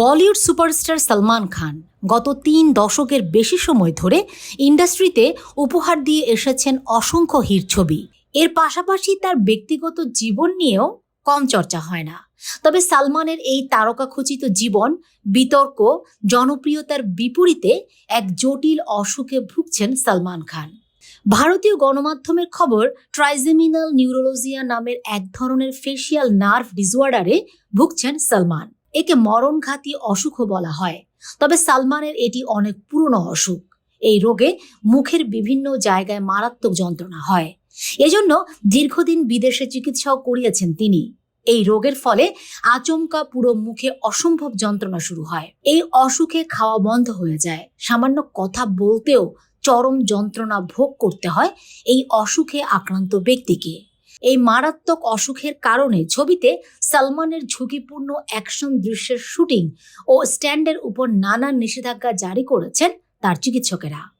Bollywood superstar Salman Khan গত তিন দশকের বেশি সময় ধরে ইন্ডাস্ট্রিতে উপহার দিয়ে এসেছেন অসংখ্য হিট ছবি। এর পাশাপাশি তার ব্যক্তিগত জীবন নিয়েও কম চর্চা হয় না। তবে সালমানের এই তারকাখচিত জীবন, বিতর্ক, জনপ্রিয়তার বিপরীতে এক জটিল অসুখে ভুগছেন সালমান খান। ভারতীয় গণমাধ্যমের খবর, ট্রাইজেমিনাল নিউরোলজিয়া নামের এক ধরনের ফেসিয়াল নার্ভ ডিসঅর্ডারে ভুগছেন সালমান। একে মরণঘাতী অসুখও বলা হয়। তবে সালমানের এটি অনেক পুরনো অসুখ। এই রোগে মুখের বিভিন্ন জায়গায় মারাত্মক যন্ত্রণা হয়। এজন্য দীর্ঘদিন বিদেশে চিকিৎসাও করিয়েছেন তিনি। এই রোগের ফলে আচমকা পুরো মুখে অসম্ভব যন্ত্রণা শুরু হয়। এই অসুখে খাওয়া বন্ধ হয়ে যায়। সামান্য কথা বলতেও চরম যন্ত্রণা ভোগ করতে হয় এই অসুখে আক্রান্ত ব্যক্তিকে। এই মারাত্মক অসুখের কারণে ছবিতে সালমানের ঝুঁকিপূর্ণ অ্যাকশন দৃশ্যের শুটিং ও স্ট্যান্ডের উপর নানান নিষেধাজ্ঞা জারি করেছেন তার চিকিৎসকেরা।